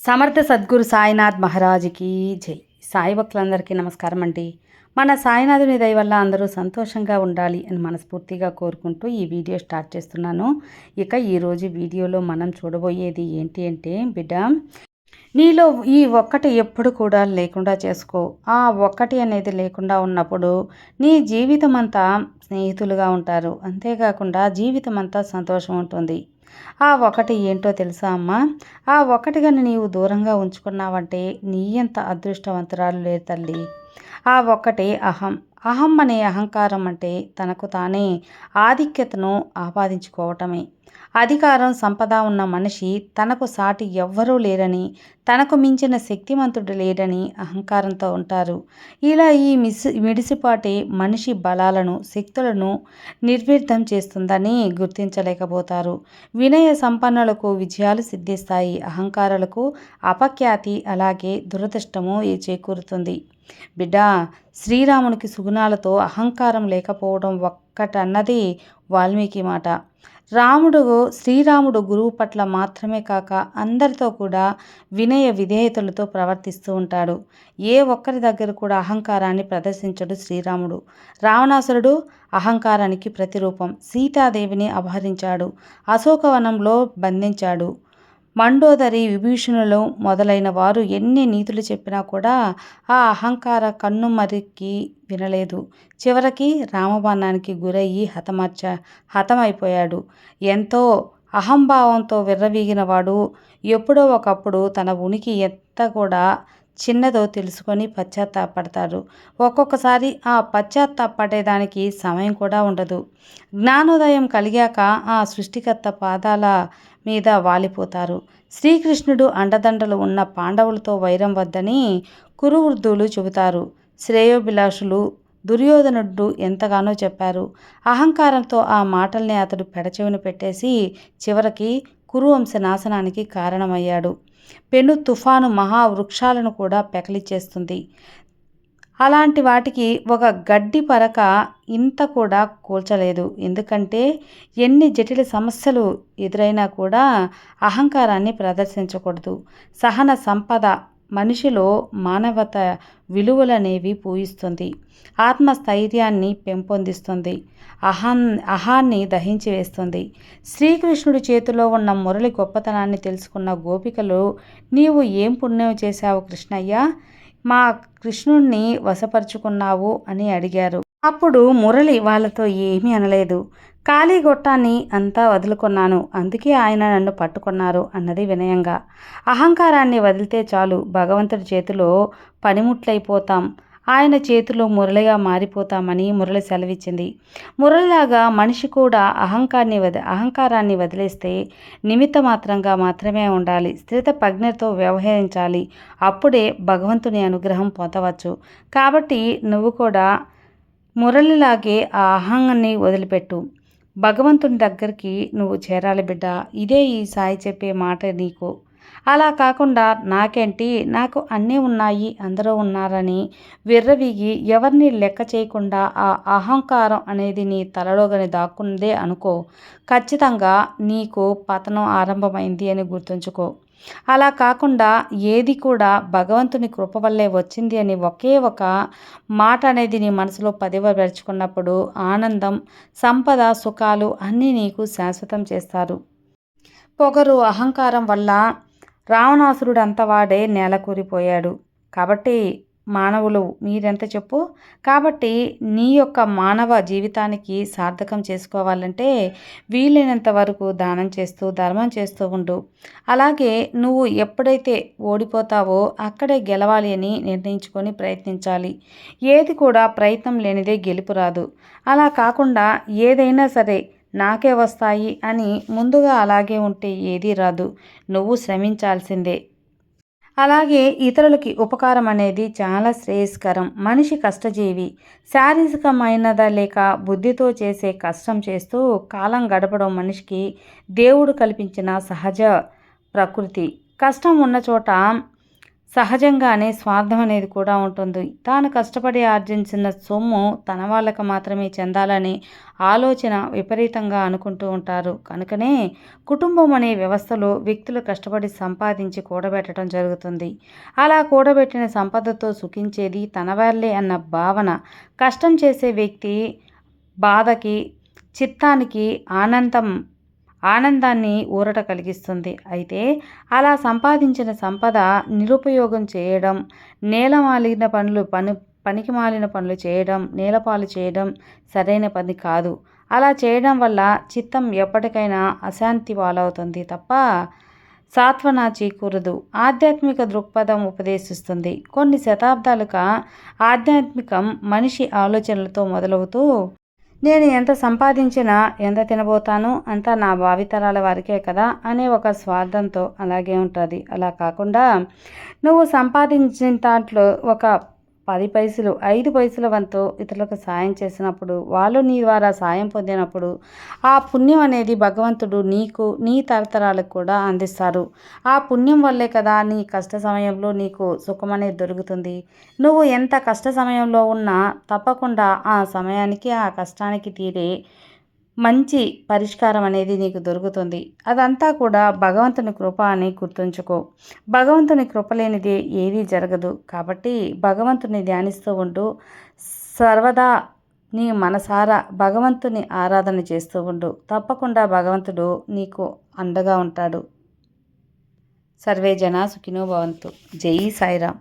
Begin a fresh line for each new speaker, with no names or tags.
సమర్థ సద్గురు సాయినాథ్ మహారాజుకి జై. సాయి భక్తులందరికీ నమస్కారం అండి. మన సాయినాథుని దయ వల్ల అందరూ సంతోషంగా ఉండాలి అని మనస్ఫూర్తిగా కోరుకుంటూ ఈ వీడియో స్టార్ట్ చేస్తున్నాను. ఇక ఈరోజు వీడియోలో మనం చూడబోయేది ఏంటి అంటే బిడ్డ నీలో ఈ ఒక్కటి ఎప్పుడు కూడా లేకుండా చేసుకో. ఆ ఒక్కటి అనేది లేకుండా ఉన్నప్పుడు నీ జీవితం అంతా స్నేహితులుగా ఉంటారు. అంతేకాకుండా జీవితం అంతా సంతోషం ఉంటుంది. ఆ ఒకటి ఏంటో తెలుసా అమ్మా? ఆ ఒకటి కానీ నీవు దూరంగా ఉంచుకున్నావంటే నీ అంత అదృష్టవంతురాలు లేదు తల్లి. ఆ ఒక్కటే అహం. అహం అనే అహంకారం అంటే తనకు తానే ఆధిక్యతను ఆపాదించుకోవటమే. అధికారం సంపద ఉన్న మనిషి తనకు సాటి ఎవ్వరూ లేరని తనకు మించిన శక్తిమంతుడు లేడని అహంకారంతో ఉంటారు. ఇలా ఈ మిస్ మిడిసిపాటి మనిషి బలాలను శక్తులను నిర్వీర్థం చేస్తుందని గుర్తించలేకపోతారు. వినయ సంపన్నులకు విజయాలు సిద్ధిస్తాయి. అహంకారులకు అపఖ్యాతి అలాగే దురదృష్టము చేకూరుతుంది. బిడ్డా శ్రీరామునికి సుగుణాలతో అహంకారం లేకపోవడం ఒక్కటన్నది వాల్మీకి మాట. రాముడు శ్రీరాముడు గురువు పట్ల మాత్రమే కాక అందరితో కూడా వినయ విధేయతలతో ప్రవర్తిస్తూ ఉంటాడు. ఏ ఒక్కరి దగ్గర కూడా అహంకారాన్ని ప్రదర్శించడు శ్రీరాముడు. రావణాసురుడు అహంకారానికి ప్రతిరూపం. సీతాదేవిని అపహరించాడు. అశోకవనంలో బంధించాడు. మండోదరి విభీషణులు మొదలైన వారు ఎన్ని నీతులు చెప్పినా కూడా ఆ అహంకార కన్ను మరికి వినలేదు. చివరికి రామబాణానికి గురయ్యి హతమార్చ హతమైపోయాడు. ఎంతో అహంభావంతో విర్రవీగిన వాడు ఎప్పుడో ఒకప్పుడు తన ఉనికి ఎంత కూడా చిన్నదో తెలుసుకొని పశ్చాత్తాపడతారు. ఒక్కొక్కసారి ఆ పశ్చాత్తాపడేదానికి సమయం కూడా ఉండదు. జ్ఞానోదయం కలిగాక ఆ సృష్టికర్త పాదాల మీద వాలిపోతారు. శ్రీకృష్ణుడు అండదండలు ఉన్న పాండవులతో వైరం వద్దని కురువృద్ధులు చెబుతారు. శ్రేయోభిలాషులు దుర్యోధనుడు ఎంతగానో చెప్పారు. అహంకారంతో ఆ మాటల్ని అతడు పెడచెవిన పెట్టేసి చివరికి కురువంశ నాశనానికి కారణమయ్యాడు. పెను తుఫాను మహావృక్షాలను కూడా పెకలిచేస్తుంది. అలాంటి వాటికి ఒక గడ్డి పరక ఇంత కూడా కూల్చలేదు. ఎందుకంటే ఎన్ని జటిల సమస్యలు ఎదురైనా కూడా అహంకారాన్ని ప్రదర్శించకూడదు. సహన సంపద మనిషిలో మానవత విలువలనేవి పూయిస్తుంది. ఆత్మస్థైర్యాన్ని పెంపొందిస్తుంది. అహాన్ అహాన్ని దహించి వేస్తుంది. శ్రీకృష్ణుడి చేతిలో ఉన్న మురళి గొప్పతనాన్ని తెలుసుకున్న గోపికలు నీవు ఏం పుణ్యం చేశావు కృష్ణయ్య? మా కృష్ణుణ్ణి వశపరుచుకున్నావు అని అడిగారు. అప్పుడు మురళి వాళ్ళతో ఏమీ అనలేదు. ఖాళీ గొట్టాన్ని అంతా వదులుకున్నాను. అందుకే ఆయన నన్ను పట్టుకున్నారు అన్నది వినయంగా. అహంకారాన్ని వదిలితే చాలు. భగవంతుడి చేతిలో పనిముట్లైపోతాం. ఆయన చేతిలో మురళిగా మారిపోతామని మురళి సెలవిచ్చింది. మురళిలాగా మనిషి కూడా అహంకారాన్ని వది అహంకారాన్ని వదిలేస్తే నిమిత్త మాత్రంగా మాత్రమే ఉండాలి. స్థిరత ప్రజ్ఞతో వ్యవహరించాలి. అప్పుడే భగవంతుని అనుగ్రహం పొందవచ్చు. కాబట్టి నువ్వు కూడా మురళిలాగే ఆ అహంగాన్ని వదిలిపెట్టు. భగవంతుని దగ్గరికి నువ్వు చేరాలి బిడ్డ. ఇదే ఈ సాయి చెప్పే మాట నీకు. అలా కాకుండా నాకేంటి? నాకు అన్నీ ఉన్నాయి అందరూ ఉన్నారని విర్రవీగి ఎవరిని లెక్క చేయకుండా ఆ అహంకారం అనేది నీ తలలోగని దాక్కుందే అనుకో. ఖచ్చితంగా నీకు పతనం ఆరంభమైంది అని గుర్తుంచుకో. అలా కాకుండా ఏది కూడా భగవంతుని కృప వల్లే వచ్చింది అని ఒకే ఒక మాట అనేది నీ మనసులో పదివపరుచుకున్నప్పుడు ఆనందం సంపద సుఖాలు అన్నీ నీకు శాశ్వతం చేస్తారు. పొగరు అహంకారం వల్ల రావణాసురుడు అంతవాడే నేల కూరిపోయాడు. కాబట్టి మానవులు మీరెంత చెప్పు? కాబట్టి నీ యొక్క మానవ జీవితానికి సార్థకం చేసుకోవాలంటే వీలైనంత వరకు దానం చేస్తూ ధర్మం చేస్తూ ఉండు. అలాగే నువ్వు ఎప్పుడైతే ఓడిపోతావో అక్కడే గెలవాలి అని నిర్ణయించుకొని ప్రయత్నించాలి. ఏది కూడా ప్రయత్నం లేనిదే గెలుపు రాదు. అలా కాకుండా ఏదైనా సరే నాకే వస్తాయి అని ముందుగా అలాగే ఉంటే ఏదీ రాదు. నువ్వు శ్రమించాల్సిందే. అలాగే ఇతరులకి ఉపకారం అనేది చాలా శ్రేయస్కరం. మనిషి కష్టజీవి. శారీరకమైనదా లేక బుద్ధితో చేసే కష్టం చేస్తూ కాలం గడపడం మనిషికి దేవుడు కల్పించిన సహజ ప్రకృతి. కష్టం ఉన్న చోట సహజంగానే స్వార్థం అనేది కూడా ఉంటుంది. తాను కష్టపడి ఆర్జించిన సొమ్ము తన వాళ్ళకు మాత్రమే చెందాలని ఆలోచన విపరీతంగా అనుకుంటూ ఉంటారు. కనుకనే కుటుంబం అనే వ్యవస్థలో వ్యక్తులు కష్టపడి సంపాదించి కూడబెట్టడం జరుగుతుంది. అలా కూడబెట్టిన సంపదతో సుఖించేది తన వాళ్ళే అన్న భావన కష్టం చేసే వ్యక్తి బాధకి చిత్తానికి ఆనందం ఆనందాన్ని ఊరట కలిగిస్తుంది. అయితే అలా సంపాదించిన సంపద నిరుపయోగం చేయడం నేలమాలిన పనులు పని పనికి మాలిన పనులు చేయడం నేలపాలు చేయడం సరైన పని కాదు. అలా చేయడం వల్ల చిత్తం ఎప్పటికైనా అశాంతి పాలవుతుంది తప్ప సాత్వన చీకూరదు. ఆధ్యాత్మిక దృక్పథం ఉపదేశిస్తుంది. కొన్ని శతాబ్దాలుగా ఆధ్యాత్మికం మనిషి ఆలోచనలతో మొదలవుతూ నేను ఎంత సంపాదించినా ఎంత తినబోతాను అంతా నా భావితరాల వారికే కదా అనే ఒక స్వార్థంతో అలాగే ఉంటుంది. అలా కాకుండా నువ్వు సంపాదించిన దాంట్లో ఒక పది పైసలు ఐదు పైసల వంతు ఇతరులకు సాయం చేసినప్పుడు వాళ్ళు నీ ద్వారా సాయం పొందినప్పుడు ఆ పుణ్యం అనేది భగవంతుడు నీకు నీ తరతరాలకు కూడా అందిస్తారు. ఆ పుణ్యం వల్లే కదా నీ కష్ట సమయంలో నీకు సుఖం అనేది దొరుకుతుంది. నువ్వు ఎంత కష్ట సమయంలో ఉన్నా తప్పకుండా ఆ సమయానికి ఆ కష్టానికి తీరే మంచి పరిష్కారం అనేది నీకు దొరుకుతుంది. అదంతా కూడా భగవంతుని కృప అని గుర్తుంచుకో. భగవంతుని కృప లేనిది ఏదీ జరగదు. కాబట్టి భగవంతుని ధ్యానిస్తూ ఉంటూ సర్వదా నీ మనసారా భగవంతుని ఆరాధన చేస్తూ ఉండు. తప్పకుండా భగవంతుడు నీకు అండగా ఉంటాడు. సర్వే జనా సుఖినో భవంతు. జై సాయిరామ్.